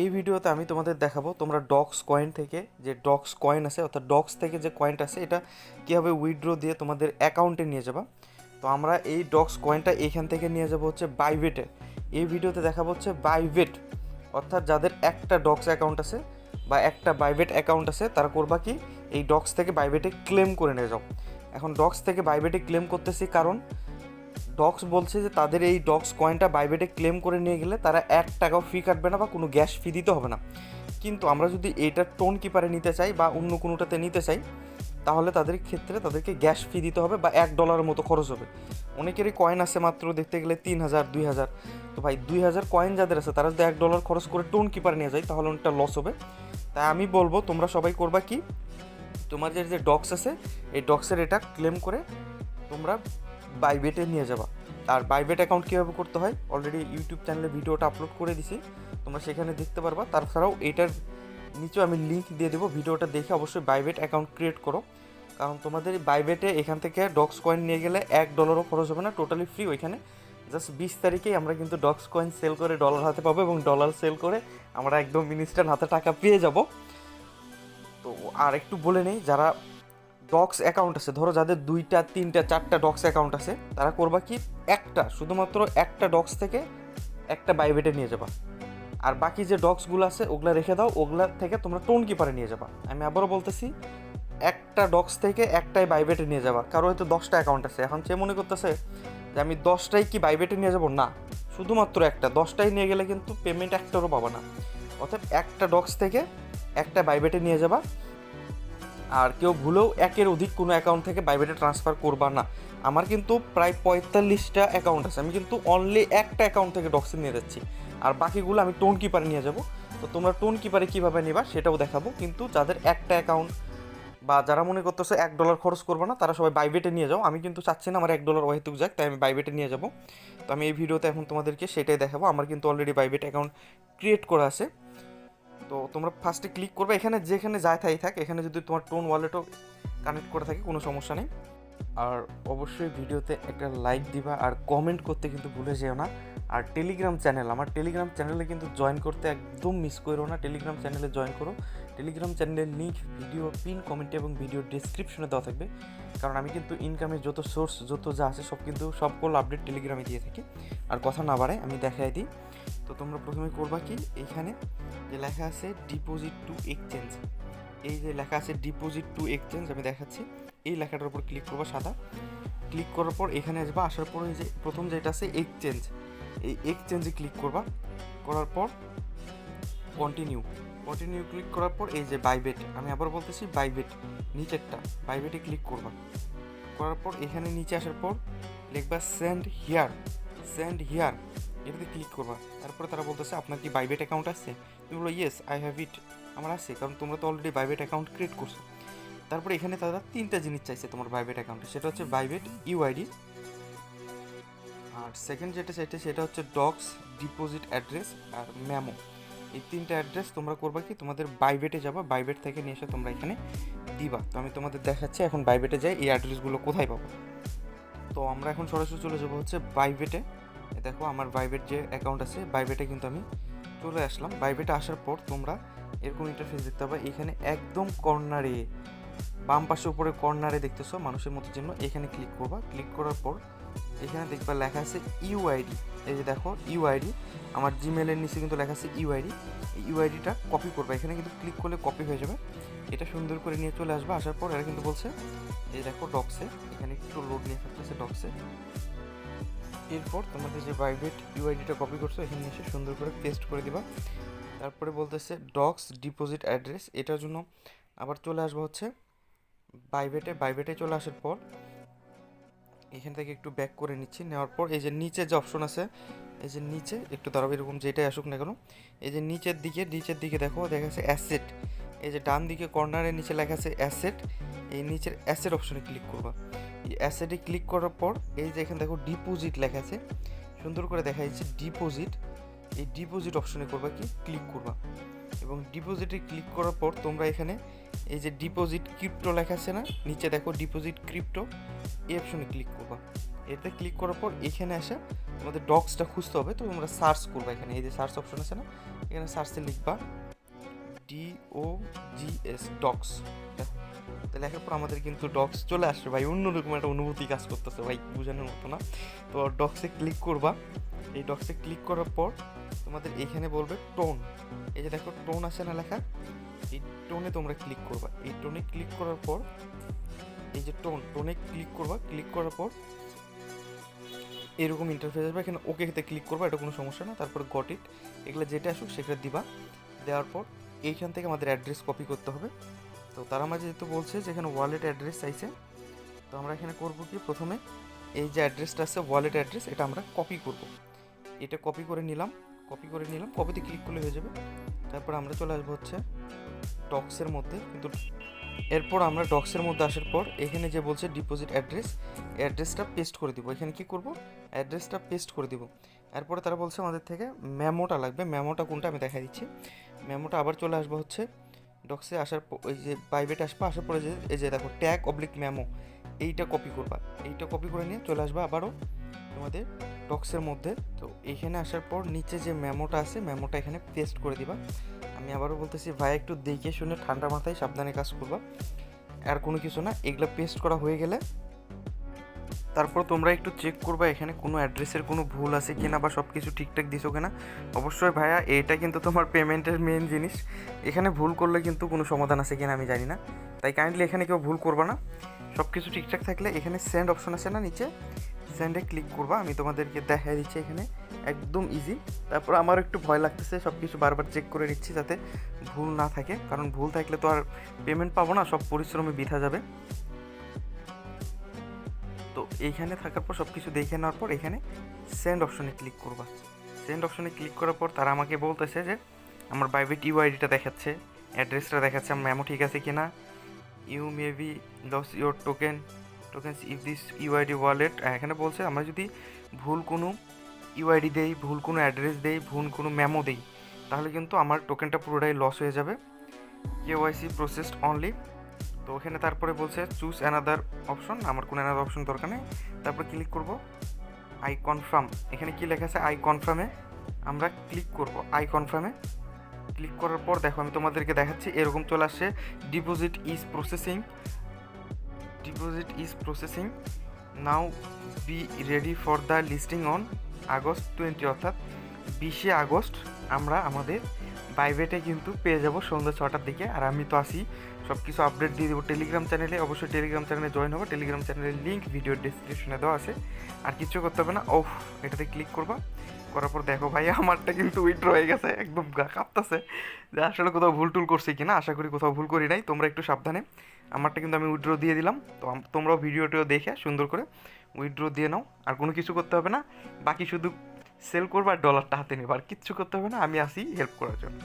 এই ভিডিওতে আমি তোমাদের দেখাবো তোমরা ডক্স কয়েন থেকে যে ডক্স কয়েন আছে, অর্থাৎ ডক্স থেকে যে কয়েনটা আছে, এটা কীভাবে উইথড্র দিয়ে তোমাদের অ্যাকাউন্টে নিয়ে যাবা। তো আমরা এই ডক্স কয়েনটা এখান থেকে নিয়ে যাব হচ্ছে বাইবেটে এই ভিডিওতে দেখাবো হচ্ছে বাইবেট অর্থাৎ যাদের একটা ডক্স অ্যাকাউন্ট আছে বা একটা বাইবেট অ্যাকাউন্ট আছে, তারা করবা কি? এই ডক্স থেকে বাইবেটে ক্লেম করে নিয়ে যাও। এখন ডক্স থেকে বাইবেটে ক্লেম করতেছি কারণ ডক্স বলছে যে তাদের এই ডক্স কয়েনটা বাইবেটে ক্লেম করে নিয়ে গেলে তারা এক টাকাও ফি কাটবে না বা কোনো গ্যাস ফি দিতে হবে না। কিন্তু আমরা যদি এইটা টোন কিপারে নিতে চাই বা অন্য কোনোটাতে নিতে চাই, তাহলে তাদের ক্ষেত্রে তাদেরকে গ্যাস ফি দিতে হবে বা এক ডলারের মতো খরচ হবে। অনেকেরই কয়েন আছে মাত্র দেখতে গেলে তিন হাজার, দুই হাজার। তো ভাই, দুই হাজার কয়েন যাদের আছে, তারা যদি এক ডলার খরচ করে টোন কিপারে নিয়ে যায়, তাহলে অনেকটা লস হবে। তাই আমি বলব, তোমরা সবাই করবা কি? তোমার যে ডক্স আছে, এই ডক্সের এটা ক্লেম করে তোমরা বাইবেটে নিয়ে যাবা। আর বাইবেট অ্যাকাউন্ট কীভাবে করতে হয়? অলরেডি ইউটিউব চ্যানেলে ভিডিওটা আপলোড করে দিছি। তোমরা সেখানে দেখতে পারবা। তাছাড়াও এটার নিচেও আমি লিঙ্ক দিয়ে দেবো। ভিডিওটা দেখে অবশ্যই বাইবেট অ্যাকাউন্ট ক্রিয়েট করো। কারণ তোমাদের বাইবেটে এখান থেকে ডক্স কয়েন নিয়ে গেলে এক ডলারও খরচ হবে না টোটালি ফ্রি ওইখানে। জাস্ট বিশ তারিখেই আমরা কিন্তু ডক্স কয়েন সেল করে ডলার হাতে পাবো এবং ডলার সেল করে আমরা একদম মিনিস্টার হাতে টাকা পেয়ে যাব। তো আর একটু বলে নেই, যারা ডক্স অ্যাকাউন্ট আছে। ধরো যাদের দুইটা, তিনটা, চারটা ডক্স অ্যাকাউন্ট আছে, তারা করবা কি? একটা, শুধুমাত্র একটা ডক্স থেকে একটা বাইবেটে নিয়ে যাবা। আর বাকি যে ডক্সগুলো আছে, ওগুলা রেখে দাও, ওগুলা থেকে তোমরা টোন কিপারে নিয়ে যাবা। আমি আবারও বলতেছি, একটা ডক্স থেকে একটাই বাইবেটে নিয়ে যাবা। কারও হয়তো দশটা অ্যাকাউন্ট আছে। এখন সে মনে করতেছে যে আমি দশটাই কি বাইবেটে নিয়ে যাব? না। শুধুমাত্র একটা। দশটাই নিয়ে গেলে কিন্তু পেমেন্ট একটারও পাবা না। অর্থাৎ একটা ডক্স থেকে একটা বাইবেটে নিয়ে যাবা। আর কেউ ভুলেও একের অধিক কোনো অ্যাকাউন্ট থেকে বাইবেটে ট্রান্সফার করবা না। আমার কিন্তু প্রায় পঁয়তাল্লিশটা অ্যাকাউন্ট আছে। আমি কিন্তু অনলি একটা অ্যাকাউন্ট থেকে ডক্সে নিয়ে যাচ্ছি। আর বাকিগুলো আমি টোন কিপারে নিয়ে যাব। তো তোমরা টোন কিপারে কীভাবে নেবা সেটাও দেখাবো। কিন্তু যাদের একটা অ্যাকাউন্ট বা যারা মনে করতেছে এক ডলার খরচ করব না, তারা সবাই বাইবেটে নিয়ে যাও। আমি কিন্তু চাচ্ছি না আমার এক ডলার ওয়াহিতুক যাক, তাই আমি বাইবেটে নিয়ে যাব। তো আমি এই ভিডিওতে এখন তোমাদেরকে সেটাই দেখাবো। আমার কিন্তু অলরেডি বাইবেট অ্যাকাউন্ট ক্রিয়েট করা আছে। তো তোমরা ফার্স্টে ক্লিক করবে, এখানে যেখানে যায় তাই থাক, এখানে যদি তোমার টোন ওয়ালেটও কানেক্ট করে থাকে, কোনো সমস্যা নেই। আর অবশ্যই ভিডিওতে একটা লাইক দিবা আর কমেন্ট করতে কিন্তু ভুলে যেও না। আর টেলিগ্রাম চ্যানেল আমার টেলিগ্রাম চ্যানেলে কিন্তু জয়েন করতে একদম মিস করো না টেলিগ্রাম চ্যানেলে জয়েন করো। টেলিগ্রাম চ্যানেলের লিঙ্ক ভিডিও পিন কমেন্টে এবং ভিডিও ডিসক্রিপশনে দেওয়া থাকবে। কারণ আমি কিন্তু ইনকামের যত সোর্স যত যা আছে, সব কিন্তু সবগুলো আপডেট টেলিগ্রামে দিয়ে থাকি। আর কথা না বাড়ায়, আমি দেখাই দিই। তো তোমরা প্রথমে করবা কি? এইখানে যে লেখা আছে ডিপোজিট টু এক্সচেঞ্জ এই যে লেখা আছে ডিপোজিট টু এক্সচেঞ্জ আমি দেখাচ্ছি। এই লেখাটার উপর ক্লিক করবা সাদা। ক্লিক করার পর এখানে আসবা, আসার পর যে প্রথম যেটা আছে এক্সচেঞ্জ এই এক্সচেঞ্জে ক্লিক করবা। করার পর কন্টিনিউ কন্টিনিউ ক্লিক করার পর এই যে বাইবেট আমি আবার বলতেছি বাইবেট নিচেরটা বাইবেটে ক্লিক করবা। করার পর এখানে নিচে আসার পর লিখবা সেন্ড হিয়ার সেন্ড হিয়ার এটাতে ক্লিক করবা। তারপরে তারা বলতেছে, আপনার কি বাইবেট অ্যাকাউন্ট আছে? তুমি বলো ইয়েস আই হ্যাভ ইট আমার আছে, কারণ তোমরা তো অলরেডি বাইবেট অ্যাকাউন্ট ক্রিয়েট করছ। তারপরে এখানে তারা তিনটা জিনিস চাইছে তোমার বাইবেট অ্যাকাউন্টে সেটা হচ্ছে বাইবেট ইউআইডি আর সেকেন্ড যেটা চাইছে সেটা হচ্ছে ডক্স ডিপোজিট অ্যাড্রেস আর ম্যামো এই তিনটা অ্যাড্রেস তোমরা করবা কি? তোমাদের বাইবেটে যাবা বাইবেট থেকে নিয়ে এসে তোমরা এখানে দিবা। তো আমি তোমাদের দেখাচ্ছি এখন বাইবেটে যাই, এই অ্যাড্রেসগুলো কোথায় পাবো? তো আমরা এখন সরাসরি চলে যাব হচ্ছে বাইবেটে দেখো, আমার বাইবেট যে অ্যাকাউন্ট আছে বাইবেটে কিন্তু আমি চলে আসলাম। বাইবেটে আসার পর তোমরা এরকম ইন্টারফেস দেখতে পাবে, এখানে একদম কর্নারে বাম পাশে উপরে কর্নারে দেখতেছো মানুষের মতো চিহ্ন এখানে ক্লিক করবা। ক্লিক করার পর এখানে দেখবা লেখা আছে ইউআইডি এই যে দেখো ইউআইডি আমার জিমেলের নিচে কিন্তু লেখা আছে ইউআইডি ইউআইডিটা কপি করবে। এখানে কিন্তু ক্লিক করলে কপি হয়ে যাবে। এটা সুন্দর করে নিয়ে চলে আসবে। আসার পর এরা কিন্তু বলছে, এই দেখো ডক্সে এখানে একটু লোড নিয়ে থাকতেছে ডক্সে এরপর তোমাদের যে বাইবেট ইউআইডিটা কপি করছ, এখানে এসে সুন্দর করে পেস্ট করে দিবা। তারপরে বলতেছে ডক্স ডিপোজিট অ্যাড্রেস এটার জন্য আবার চলে আসব হচ্ছে বাইবেটে বাইবেটে চলে আসার পর এখান থেকে একটু ব্যাক করে নিচ্ছি। নেওয়ার পর এই যে নিচে যে অপশন আছে, এই যে নিচে, একটু দাঁড়াবো এরকম যেটাই আসুক না কেন, এই যে নিচের দিকে নিচের দিকে দেখো, দেখা যাচ্ছে অ্যাসেট এই যে ডান দিকে কর্নারের নিচে লেখা আছে অ্যাসেট এই নিচের অ্যাসেট অপশনে ক্লিক করবা। এই অ্যাসেটে ক্লিক করার পর, এই যে এখানে দেখো ডিপোজিট লেখা আছে, সুন্দর করে দেখা যাচ্ছে ডিপোজিট এই ডিপোজিট অপশনে করবা কি? ক্লিক করবা। এবং ডিপোজিটে ক্লিক করার পর তোমরা এখানে এই যে ডিপোজিট ক্রিপ্টো লেখা আছে না, নিচে দেখো ডিপোজিট ক্রিপ্টো এই অপশনে ক্লিক করবা। এতে ক্লিক করার পর এখানে এসে তোমাদের ডক্সটা খুঁজতে হবে, তো তোমরা সার্চ করবে এখানে। এই যে সার্চ অপশন আছে না, এখানে সার্চে লিখবা D O G S DOGS তো লেখার পর আমাদের কিন্তু ডক্স চলে আসবে। ভাই অন্যরকম একটা অনুভূতি কাজ করতেছে, ভাই, বোঝানোর মতো না। তো ডক্সে ক্লিক করবা। এই ডক্সে ক্লিক করার পর তোমাদের এখানে বলবে টোন এই যে দেখো টোন আছে না লেখা? এই টোনে তোমরা ক্লিক করবা। এই টোনে ক্লিক করার পর, এই যে টোন টোনে ক্লিক করবা। ক্লিক করার পর, এরকম ইন্টারফেস আসবে। এখানে ওকে ওকেতে ক্লিক করবা, এটা কোনো সমস্যা না। তারপরে গট ইট এগুলো যেটা আসুক, সেটা দিবা। দেওয়ার পর, এইখান থেকে আমাদের অ্যাড্রেস কপি করতে হবে। তো তারা মাঝে যেহেতু বলছে যে এখানে ওয়ালেট অ্যাড্রেস চাইছে, তো আমরা এখানে করব কি? প্রথমে এই যে অ্যাড্রেসটা আছে ওয়ালেট অ্যাড্রেস এটা আমরা কপি করব। এটা কপি করে নিলাম। কপি করে নিলাম। কপিতে ক্লিক করলে হয়ে যাবে। তারপর আমরা চলে আসব হচ্ছে ডক্সের মধ্যে। কিন্তু এরপর আমরা ডক্সের মধ্যে আসার পর এখানে যে বলছে ডিপোজিট অ্যাড্রেস অ্যাড্রেসটা পেস্ট করে দিব। এখানে কি করব? অ্যাড্রেসটা পেস্ট করে দিব। এরপরে তারা বলছে আমাদের থেকে মেমোটা লাগবে। মেমোটা কোনটা আমি দেখা দিচ্ছি। মেমোটা আবার চলে আসব হচ্ছে ডক্সে আসার ওই যে প্রাইভেট আসবে, আসার পরে যে এই যে দেখো ট্যাগ অবলিক মেমো এইটা কপি করবা। এইটা কপি করে নিয়ে চলে আসবা আবারও। তোমাদের টক্সের মধ্যে। তো এইখানে আসার পর নিচে যে মেমোটা আছে মেমোটা এখানে পেস্ট করে দিবা। আমি আবারও বলতেছি, ভাই, একটু দেখে শুনে ঠান্ডা মাথায় সাবধানে কাজ করবা। আর কোনো কিছু না, এগুলো পেস্ট করা হয়ে গেলে তারপর তোমরা একটু চেক করবা এখানে কোনো অ্যাড্রেসের কোনো ভুল আছে কিনা বা সব কিছু ঠিকঠাক দিছো কিনা। অবশ্যই ভাইয়া, এটা কিন্তু তোমার পেমেন্টের মেন জিনিস। এখানে ভুল করলে কিন্তু কোনো সমাধান আছে কিনা আমি জানি না। তাই কাইন্ডলি এখানে কেউ ভুল করবা না। সব কিছু ঠিকঠাক থাকলে এখানে সেন্ড অপশন আছে না নিচে? সেন্ডে ক্লিক করবা, আমি তোমাদেরকে দেখাই দিচ্ছি এখানে, একদম ইজি তারপর আমার একটু ভয় লাগতেছে সব কিছু বারবার চেক করে নিচ্ছি যাতে ভুল না থাকে, কারণ ভুল থাকলে তো আর পেমেন্ট পাবো না, সব পরিশ্রমে বৃথা যাবে। তো এইখানে থাকার পর সব কিছু দেখে নেওয়ার পর এখানে সেন্ড অপশনে ক্লিক করবা। সেন্ড অপশনে ক্লিক করার পর তারা আমাকে বলতেছে যে, আমার প্রাইভেট ইউআইডিটা দেখাচ্ছে অ্যাড্রেসটা দেখাচ্ছে, আমার মেমো ঠিক আছে কিনা? You may be loss your token tokens if this UID wallet এখানে বলছে, আমরা যদি ভুল কোনো ইউআইডি দেই, ভুল কোনো অ্যাড্রেস দেই, ভুল কোনো মেমো দেই, তাহলে কিন্তু আমার টোকেনটা পুরোটাই লস হয়ে যাবে। কেওয়াইসি প্রসেসড অনলি তো ওখানে তারপরে বলছে চুজ অ্যানাদার অপশন আমার কোনো অ্যানাদার অপশন দরকার নেই। তারপর ক্লিক করব আই কনফার্ম এখানে কি লেখা আছে? আই কনফার্মে আমরা ক্লিক করব আই কনফার্মে ক্লিক করার পর দেখো, আমি তোমাদেরকে দেখাচ্ছি, এরকম চলে আসছে। Deposit is processing deposit is processing. Now be ready for the listing on August twenty, অর্থাৎ বিশে আগস্ট আমরা আমাদের বাইবেটে কিন্তু পেয়ে যাব সন্ধ্যা ছটার দিকে। আর আমি তো আসি সব কিছু আপডেট দিয়ে দেবো। টেলিগ্রাম চ্যানেলে অবশ্যই টেলিগ্রাম চ্যানেলে জয়েন হব। টেলিগ্রাম চ্যানেলের লিঙ্ক ভিডিও ডিসক্রিপশনে দেওয়া আছে। আর কিছু করতে হবে না। ওফ, এটাতে ক্লিক করবা। করার পর দেখো ভাই, আমারটা কিন্তু উইথড্র হয়ে গেছে। একদম কাঁপতেছে। যে আসলে কোথাও ভুল টুল করছি কিনা, আশা করি কোথাও ভুল করি নাই। তোমরা একটু সাবধানে আমারটা কিন্তু আমি উইড্রো দিয়ে দিলাম। তো তোমরাও ভিডিওটিও দেখে সুন্দর করে উইড্রো দিয়ে নাও। আর কোনো কিছু করতে হবে না। বাকি শুধু সেল করব আর ডলারটা হাতে নেব। আর কিচ্ছু করতে হবে না। আমি আসি হেল্প করার জন্য।